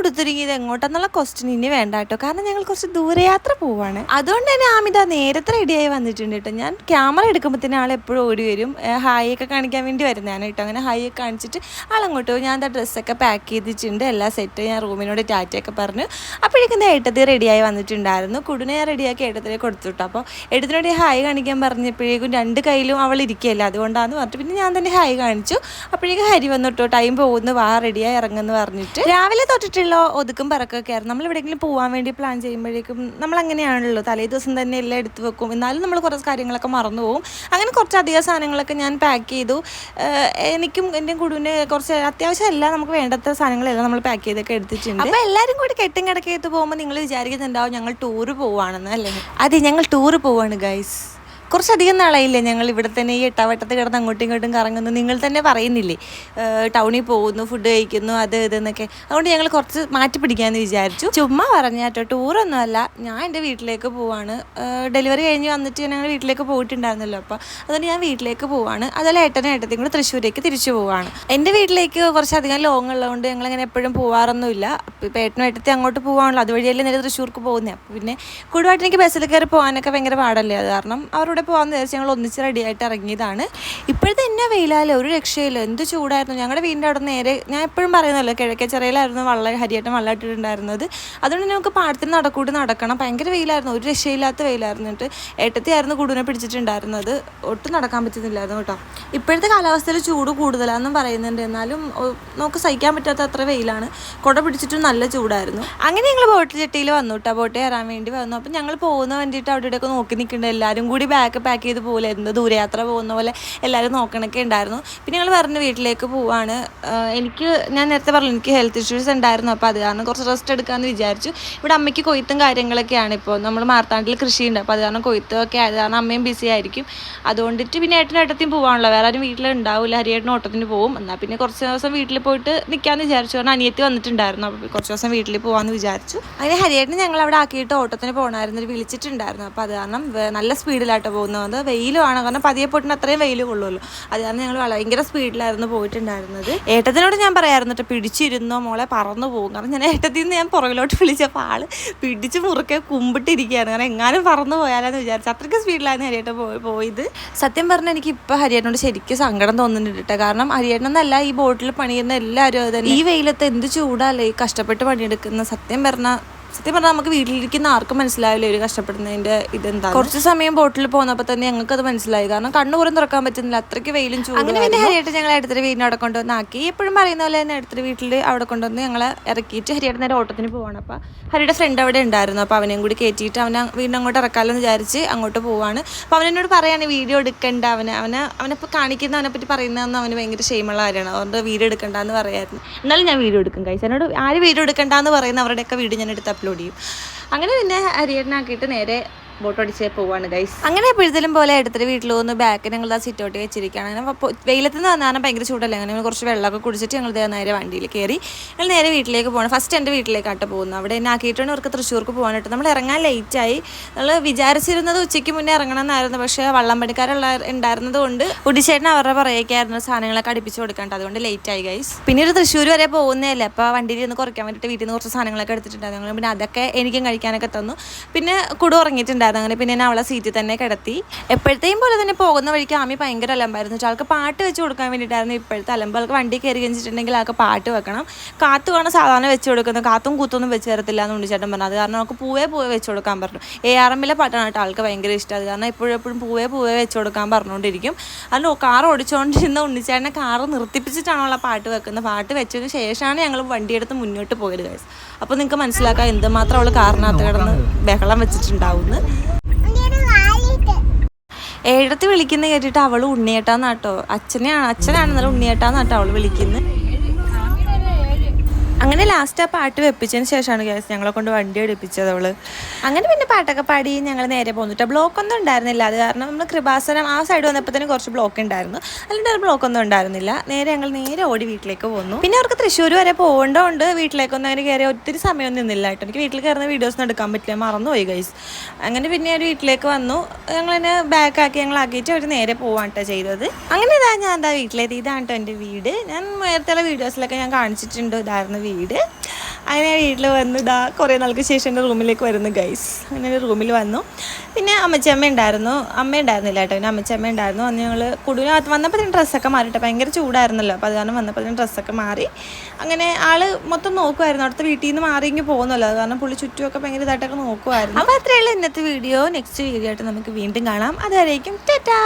ഉടുത്തിരിക്കും ഇത് എങ്ങോട്ടെന്നുള്ള ക്വസ്റ്റ്യൻ ഇനി വേണ്ട കേട്ടോ കാരണം ഞങ്ങൾ കുറച്ച് ദൂരയാത്ര പോവാണ്. അതുകൊണ്ട് തന്നെ ആമിത നേരത്തെ റെഡിയായി വന്നിട്ടുണ്ട് കേട്ടോ. ഞാൻ ക്യാമറ എടുക്കുമ്പോൾ ആൾ എപ്പോഴും ഓടി വരും. ഹായ് ഒക്കെ കാണിക്കാൻ വേണ്ടി വരുന്നതാണ് കേട്ടോ. അങ്ങനെ ഹായ് ഒക്കെ കാണിച്ചിട്ട് ആളങ്ങോട്ട് പോകും ഞാൻ എന്താ ഡ്രസ്സൊക്കെ പാക്ക് ചെയ്തിട്ടുണ്ട്. എല്ലാ സെറ്റ് ഞാൻ റൂമിനോട് ടാറ്റയൊക്കെ പറഞ്ഞു. അപ്പോഴേക്കും ഏട്ടത്തി റെഡിയായി വന്നിട്ടുണ്ടായിരുന്നു. കുടുനെ ഞാൻ റെഡിയാക്കി ഏട്ടത്തിനെ കൊടുത്തു അപ്പോൾ ഏട്ടത്തിനോട് ഹായ് കാണിക്കാൻ പറഞ്ഞപ്പോഴേക്കും രണ്ട് കയ്യിലും അവൾ ഇരിക്കുകയല്ല അതുകൊണ്ടാണെന്ന് പറഞ്ഞിട്ട് പിന്നെ ഞാൻ തന്നെ ഹായ് കാണിച്ചു. അപ്പോഴേക്കും ഹരി വന്നു ടൈം പോകുന്നു. വാ റെഡിയായി ഇറങ്ങുന്നു പറഞ്ഞിട്ട്. രാവിലെ തൊട്ടിട്ടുള്ള ഒതുക്കും പറക്കൊക്കെ ആയിരുന്നു. നമ്മൾ എവിടെയെങ്കിലും പോകാൻ വേണ്ടി പ്ലാൻ ചെയ്യുമ്പോഴേക്കും നമ്മൾ അങ്ങനെയാണല്ലോ. തലേ ദിവസം തന്നെ എല്ലാം എടുത്തു വെക്കും. എന്നാലും നമ്മൾ കുറച്ച് കാര്യങ്ങളൊക്കെ മറന്നു പോകും അങ്ങനെ കുറച്ചധികം സാധനങ്ങളൊക്കെ ഞാൻ പാക്ക് ചെയ്തു. എനിക്കും എന്റെ കുടുവിന് കുറച്ച് അത്യാവശ്യം എല്ലാം നമുക്ക് വേണ്ടത്ത സാധനങ്ങളെല്ലാം നമ്മൾ പാക്ക് ചെയ്തൊക്കെ എടുത്തിട്ടുണ്ട്. അപ്പോൾ എല്ലാവരും കൂടി കെട്ടും കിടക്കത്ത് പോകുമ്പോൾ നിങ്ങൾ വിചാരിക്കുന്നുണ്ടാവും ഞങ്ങൾ ടൂറ് പോവാണെന്ന് അല്ലേ? അതെ ഞങ്ങൾ ടൂറ് പോവാണ് ഗൈസ് കുറച്ചധികം നാളായില്ലേ ഞങ്ങൾ ഇവിടെ തന്നെ ഈ എട്ടാവട്ടത്ത് കിടന്ന് അങ്ങോട്ടും ഇങ്ങോട്ടും കറങ്ങുന്നു. നിങ്ങൾ തന്നെ പറയുന്നില്ലേ? ടൗണിൽ പോകുന്നു ഫുഡ് കഴിക്കുന്നു അത് ഇതെന്നൊക്കെ അതുകൊണ്ട് ഞങ്ങൾ കുറച്ച് മാറ്റി പിടിക്കാമെന്ന് വിചാരിച്ചു. ചുമ്മാ പറഞ്ഞാട്ടോ ടൂറൊന്നും അല്ല. ഞാൻ എന്റെ വീട്ടിലേക്ക് പോവാണ്. ഡെലിവറി കഴിഞ്ഞ് വന്നിട്ട് ഞങ്ങൾ വീട്ടിലേക്ക് പോയിട്ടുണ്ടായിരുന്നല്ലോ. അപ്പോൾ അതുകൊണ്ട് ഞാൻ വീട്ടിലേക്ക് പോവാണ്. അതുപോലെ ഏട്ടനും ഏട്ടത്തെയും കൂടെ തൃശ്ശൂരേക്ക് തിരിച്ചു പോവാണ്. എന്റെ വീട്ടിലേക്ക് കുറച്ചധികം ലോങ് ഉള്ളതുകൊണ്ട് ഞങ്ങളങ്ങനെ എപ്പോഴും പോവാറൊന്നുമില്ല. ഇപ്പോൾ ഏട്ടനും ഏട്ടത്തി അങ്ങോട്ട് പോവാണല്ലോ. അതുവഴിയല്ലേ നേരെ തൃശ്ശൂർക്ക് പോകുന്നത് അപ്പോൾ പിന്നെ കൂടുതലായിട്ട് എനിക്ക് ബസ്സിൽ കയറി പോകാനൊക്കെ ഭയങ്കര പാടല്ലേ? അത് കാരണം അവരുടെ പോകാമെന്ന് വിചാരിച്ച് ഞങ്ങൾ ഒന്നിച്ച് റെഡി ആയിട്ട് ഇറങ്ങിയതാണ്. ഇപ്പോഴത്തെ എന്നെ വെയിലാലോ ഒരു രക്ഷയില്ല. എന്ത് ചൂടായിരുന്നു. ഞങ്ങളുടെ വീടിന്റെ അവിടെ നേരെ ഞാൻ എപ്പോഴും പറയുന്നല്ലോ കിഴക്കേ ചെറിയിലായിരുന്നു വള്ള ഹരിയാട്ടം വള്ളം ഇട്ടിട്ടുണ്ടായിരുന്നത്. അതുകൊണ്ട് നമുക്ക് പാടത്തിൽ നടക്കൂട്ട് നടക്കണം. ഭയങ്കര വെയിലായിരുന്നു. ഒരു രക്ഷയില്ലാത്ത വെയിലായിരുന്നു എന്നിട്ട് ഏട്ടത്തി കുടുവിനെ പിടിച്ചിട്ടുണ്ടായിരുന്നത്. ഒട്ടും നടക്കാൻ പറ്റുന്നില്ലായിരുന്നു കേട്ടോ. ഇപ്പോഴത്തെ കാലാവസ്ഥയിൽ ചൂട് കൂടുതലാണെന്നും പറയുന്നുണ്ട്. എന്നാലും നമുക്ക് സഹിക്കാൻ പറ്റാത്ത അത്ര വെയിലാണ്. കുട പിടിച്ചിട്ടും നല്ല ചൂടായിരുന്നു. അങ്ങനെ ഞങ്ങൾ ബോട്ടിൽ ചെട്ടിയിൽ വന്നു കേട്ടോ. ബോട്ട് കയറാൻ വേണ്ടി വന്നു. അപ്പം ഞങ്ങൾ പോകുന്ന വേണ്ടിയിട്ട് അവിടെ ഇവിടെയൊക്കെ നോക്കി നിൽക്കുന്നുണ്ട്. എല്ലാവരും കൂടി ബാഗ് പാക്ക് ചെയ്ത് പോലായിരുന്നു ദൂരയാത്ര പോകുന്ന പോലെ എല്ലാവരും നോക്കണൊക്കെ ഉണ്ടായിരുന്നു പിന്നെ ഞങ്ങൾ പറഞ്ഞ് വീട്ടിലേക്ക് പോവാണ്. എനിക്ക് ഞാൻ നേരത്തെ പറഞ്ഞു എനിക്ക് ഹെൽത്ത് ഇഷ്യൂസ് ഉണ്ടായിരുന്നു അപ്പോൾ അത് കാരണം കുറച്ച് റെസ്റ്റ് എടുക്കാമെന്ന് വിചാരിച്ചു. ഇവിടെ അമ്മയ്ക്ക് കൊയ്ത്തും കാര്യങ്ങളൊക്കെയാണ് ഇപ്പോൾ നമ്മൾ മാർത്താണ്ടിൽ കൃഷിയുണ്ട്. അപ്പോൾ അത് കാരണം കൊയ്ത്തൊക്കെ ആയത് കാരണം അമ്മയും ബിസി ആയിരിക്കും. അതുകൊണ്ടിട്ട് പിന്നെ ഏട്ടനും ഏട്ടത്തിയും പോകാനുള്ളൂ വേറെ ആരും വീട്ടിലുണ്ടാവില്ല ഹരിയേട്ടനും ഓട്ടത്തിന് പോകും എന്നാൽ പിന്നെ കുറച്ച് ദിവസം വീട്ടിൽ പോയിട്ട് നിൽക്കാമെന്ന് വിചാരിച്ചു. കാരണം അനിയത്തി വന്നിട്ടുണ്ടായിരുന്നു. അപ്പോൾ കുറച്ച് ദിവസം വീട്ടിൽ പോകാമെന്ന് വിചാരിച്ചു. അങ്ങനെ ഹരിയേട്ടൻ ഞങ്ങൾ അവിടെ ആക്കിയിട്ട് ഓട്ടത്തിന് പോകണമായിരുന്നു വിളിച്ചിട്ടുണ്ടായിരുന്നു. അപ്പോൾ അത് കാരണം നല്ല സ്പീഡിലായിട്ട് പോകുന്നത്. വെയിലുമാണ്. കാരണം പതിയെ പൊട്ടിന് അത്രയും വെയിൽ കൊള്ളുമല്ലോ അത് കാരണം ഞങ്ങൾ ഭയങ്കര സ്പീഡിലായിരുന്നു പോയിട്ടുണ്ടായിരുന്നത്. ഏട്ടത്തിനോട് ഞാൻ പറയായിരുന്നു കേട്ടോ പിടിച്ചിരുന്നോ മോളെ പറന്നു പോകും. കാരണം ഞാൻ ഏട്ടത്തിൽ നിന്ന് ഞാൻ പുറകിലോട്ട് വിളിച്ചപ്പോൾ ആൾ പിടിച്ച് മുറുക്കെ കുമ്പിട്ടിരിക്കുകയാണ് കാരണം എങ്ങാനും പറന്നു പോയാലെന്ന് വിചാരിച്ചു. അത്രയ്ക്ക് സ്പീഡിലാണ് ഹരിയേട്ട പോയി പോയത്. സത്യം പറഞ്ഞാൽ എനിക്ക് ഇപ്പോൾ ഹരിയേട്ടനോട് ശരിക്കും സങ്കടം തോന്നുന്നുണ്ട് കാരണം ഹരിയേട്ടനെന്നല്ല ഈ ബോട്ടിൽ പണിയുന്ന എല്ലാവരും തന്നെ. ഈ വെയിലത്ത് എന്ത് ചൂടല്ലേ ഈ കഷ്ടപ്പെട്ട് പണിയെടുക്കുന്ന സത്യം പറഞ്ഞാൽ സത്യം പറഞ്ഞാൽ നമുക്ക് വീട്ടിലിരിക്കുന്ന ആർക്കും മനസ്സിലാവില്ല ഒരു കഷ്ടപ്പെടുന്നതിന്റെ ഇതെന്താ കുറച്ച് സമയം ബോട്ടിൽ പോകുന്നപ്പോൾ തന്നെ ഞങ്ങൾക്ക് അത് മനസ്സിലായി. കാരണം കണ്ണു പോലും തുറക്കാൻ പറ്റുന്നില്ല. അത്രയ്ക്ക് വെയിലും ചൂടും അങ്ങനെ പിന്നെ ഹരിയായിട്ട് ഞങ്ങൾ അടുത്തൊരു വീടിന് അവിടെ കൊണ്ടുവന്ന് ആക്കി. എപ്പോഴും പറയുന്ന പോലെ തന്നെ അടുത്തൊരു വീട്ടിൽ അവിടെ കൊണ്ടുവന്ന് ഞങ്ങളെ ഇറക്കിയിട്ട് ഹരിയായിട്ട് നേരെ ഓട്ടത്തിന് പോവാണ്. അപ്പോൾ ഹരിയുടെ ഫ്രണ്ട് അവിടെ ഉണ്ടായിരുന്നു. അപ്പോൾ അവനെയും കൂടി കയറ്റിയിട്ട് അവനെ വീണ്ടും അങ്ങോട്ട് ഇറക്കാമല്ലോ എന്ന് വിചാരിച്ച് അങ്ങോട്ട് പോവാണ്. അപ്പോൾ അവനെന്നോട് പറയാണ് വീഡിയോ എടുക്കണ്ട. അവന് അവനെ അവനിപ്പോൾ കാണിക്കുന്ന അവനെ പറ്റി പറയുന്നതെന്ന് അവന് ഭയങ്കര ഷെയിമുള്ള കാര്യമാണ്. അതുകൊണ്ട് വീഡിയോ എടുക്കണ്ട എന്ന് പറയായിരുന്നു. എന്നാലും ഞാൻ വീഡിയോ എടുക്കും കഴിച്ചു എന്നോട് ആര് വീഡിയോ എടുക്കണ്ട എന്ന് പറയുന്ന അവരുടെയൊക്കെ വീഡിയോ ഞാൻ എടുത്ത് അപ്ലോഡ് ചെയ്യും. അങ്ങനെ പിന്നെ ഹരിയേട്ടനാക്കിയിട്ട് നേരെ ബോട്ട് പോവാണ് ഗൈസ് അങ്ങനെ എപ്പോഴത്തേലും പോലെ എടുത്തിട്ട് വീട്ടിൽ വന്ന് ബാക്ക് ഞങ്ങൾ ആ സിറ്റ് ഔട്ട് വെച്ചിരിക്കുകയാണ്. അങ്ങനെ വെയിലത്ത് നിന്ന് വന്നാൽ ഭയങ്കര ചൂടല്ലേ? അങ്ങനെ കുറച്ച് വെള്ളമൊക്കെ കുടിച്ചിട്ട് ഞങ്ങൾ നേരെ വണ്ടിയിൽ കയറി ഞങ്ങൾ നേരെ വീട്ടിലേക്ക് പോകണം ഫസ്റ്റ് എന്റെ വീട്ടിലേക്കാട്ട് പോകുന്നത്. അവിടെ എന്നെ ആക്കിയിട്ടാണ് അവർക്ക് തൃശ്ശൂർക്ക് പോകാനായിട്ട് നമ്മൾ ഇറങ്ങാൻ ലേറ്റായി നമ്മൾ വിചാരിച്ചിരുന്നത് ഉച്ചയ്ക്ക് മുന്നേ ഇറങ്ങണം എന്നായിരുന്നു. പക്ഷേ വള്ളം പണിക്കാരുള്ള ഉണ്ടായിരുന്നത് കൊണ്ട് ഉടിച്ചേട്ടൻ അവരുടെ പറയുകയായിരുന്നു സാധനങ്ങളൊക്കെ അടുപ്പിച്ച് കൊടുക്കാണ്ട്. അതുകൊണ്ട് ലേറ്റ് ആയി ഗൈസ് ഒരു തൃശ്ശൂർ വരെ പോകുന്നതല്ലേ? അപ്പോൾ വണ്ടിയിൽ നിന്ന് കുറയ്ക്കാൻ വേണ്ടിയിട്ട് വീട്ടിൽ നിന്ന് കുറച്ച് സാധനങ്ങളൊക്കെ എടുത്തിട്ടുണ്ടായിരുന്നു. പിന്നെ അതൊക്കെ എനിക്കും കഴിക്കാനൊക്കെ തന്നു. പിന്നെ കുടു ഉറങ്ങിയിട്ടുണ്ടായിരുന്നു. അങ്ങനെ പിന്നെ ഞാൻ അവളെ സീറ്റിൽ തന്നെ കിടത്തി. എപ്പോഴത്തെയും പോലെ തന്നെ പോകുന്ന വഴിക്ക് ആമി ഭയങ്കര അലമ്പായിരുന്നു. ആൾക്ക് പാട്ട് വെച്ച് കൊടുക്കാൻ വേണ്ടിയിട്ടായിരുന്നു ഇപ്പോഴത്തെ അലമ്പ്. ആൾക്ക് വണ്ടി കയറി കഴിഞ്ഞിട്ടുണ്ടെങ്കിൽ ആൾക്ക് പാട്ട് വെക്കണം. കാത്തു വേണം സാധാരണ വെച്ച് കൊടുക്കുന്നത്. കാത്തും കൂത്തൊന്നും വെച്ച് തരത്തില്ല എന്ന് ഉണ്ണിച്ചേട്ടൻ പറഞ്ഞു. അത് കാരണം നമുക്ക് പൂവേ പൂവേ വെച്ച് കൊടുക്കാൻ പറഞ്ഞു. എ ആർ എമ്മിലെ പാട്ടാണ് കേട്ടോ ആൾക്ക് ഭയങ്കര ഇഷ്ടം. അത് കാരണം എപ്പോഴും എപ്പോഴും പൂവേ പൂവേ വെച്ച് കൊടുക്കാൻ പറഞ്ഞുകൊണ്ടിരിക്കും. അതിന് കാർ ഓടിച്ചുകൊണ്ടിരുന്ന ഉണ്ണിച്ചേട്ടനെ കാർ നിർത്തിപ്പിച്ചിട്ടാണോ അവളെ പാട്ട് വെക്കുന്നത്. പാട്ട് വെച്ചതിന് ശേഷമാണ് ഞങ്ങൾ വണ്ടിയെടുത്ത് മുന്നോട്ട് പോയത് ഗൈസ് അപ്പോൾ നിങ്ങൾക്ക് മനസ്സിലാക്കാം എന്തുമാത്രം അവൾ കാറിനകത്ത് കിടന്ന് ബഹളം വെച്ചിട്ടുണ്ടാവുമെന്ന്. ഏഴത്ത് വിളിക്കുന്ന കേട്ടിട്ട് അവൾ ഉണ്ണിയേട്ടാന്നാട്ടോ. അച്ഛനെയാണ് അച്ഛനാണെന്നല്ല ഉണ്ണിയേട്ടാന്നാട്ടോ അവൾ വിളിക്കുന്നത് അങ്ങനെ ലാസ്റ്റ് ആ പാട്ട് വെപ്പിച്ചതിന് ശേഷമാണ് ഗ്യാസ് ഞങ്ങളെ കൊണ്ട് വണ്ടി എടുപ്പിച്ചത് അവൾ. അങ്ങനെ പിന്നെ പാട്ടൊക്കെ പാടി ഞങ്ങൾ നേരെ പോന്നിട്ട് ബ്ലോക്ക് ഒന്നും ഉണ്ടായിരുന്നില്ല. അത് കാരണം നമ്മൾ കൃപാസനം ആ സൈഡ് വന്നപ്പോൾ തന്നെ കുറച്ച് ബ്ലോക്ക് ഉണ്ടായിരുന്നു. അല്ലാണ്ട് ഒരു ബ്ലോക്ക് ഒന്നും ഉണ്ടായിരുന്നില്ല. നേരെ ഞങ്ങൾ നേരെ ഓടി വീട്ടിലേക്ക് പോന്നു. പിന്നെ അവർക്ക് തൃശ്ശൂർ വരെ പോകേണ്ടതുകൊണ്ട് വീട്ടിലേക്കൊന്നും അങ്ങനെ കയറി ഒത്തിരി സമയം നിന്നില്ല കേട്ടോ. എനിക്ക് വീട്ടിൽ കയറുന്ന വീഡിയോസ് എടുക്കാൻ പറ്റില്ല. മറന്നുപോയി ഗൈസ് അങ്ങനെ പിന്നെ ഒരു വീട്ടിലേക്ക് വന്നു. ഞങ്ങൾ തന്നെ ബാക്ക് ആക്കി ഞങ്ങൾ ആക്കിയിട്ട് അവർ നേരെ പോവാൻ കേട്ടോ ചെയ്തത്. അങ്ങനെ ഇതാ ഞാൻ എന്താ വീട്ടിലെത്തി. ഇതാണ് കേട്ടോ എന്റെ വീട്. ഞാൻ നേരത്തെ വീഡിയോസിലൊക്കെ ഞാൻ കാണിച്ചിട്ടുണ്ട്. ഇതായിരുന്നു വീട്. അങ്ങനെ വീട്ടിൽ വന്ന് ഇതാ കുറേ നാൾക്ക് ശേഷം എന്റെ റൂമിലേക്ക് വരുന്നു ഗൈസ് അങ്ങനെ റൂമിൽ വന്നു. പിന്നെ അമ്മച്ചമ്മ ഉണ്ടായിരുന്നു അമ്മ ഉണ്ടായിരുന്നില്ല കേട്ടോ. പിന്നെ അമ്മച്ചമ്മ ഉണ്ടായിരുന്നു അന്ന് ഞങ്ങൾ കുടുവിനകത്ത് വന്നപ്പോൾ തന്നെ ഡ്രസ്സൊക്കെ മാറിയിട്ട് ഭയങ്കര ചൂടായിരുന്നല്ലോ. അപ്പോൾ അത് കാരണം വന്നപ്പോൾ തന്നെ ഡ്രസ്സൊക്കെ മാറി. അങ്ങനെ ആൾ മൊത്തം നോക്കുമായിരുന്നു അടുത്ത വീട്ടിൽ നിന്ന് മാറി പോകുന്നല്ലോ. അത് കാരണം പുള്ളി ചുറ്റുമൊക്കെ ഭയങ്കര ഇതായിട്ടൊക്കെ നോക്കുമായിരുന്നു അപ്പോൾ അത്രയുള്ള ഇന്നത്തെ വീഡിയോ. നെക്സ്റ്റ് വീഡിയോ ആയിട്ട് നമുക്ക് വീണ്ടും കാണാം. അതുവരേക്കും ടാറ്റാ!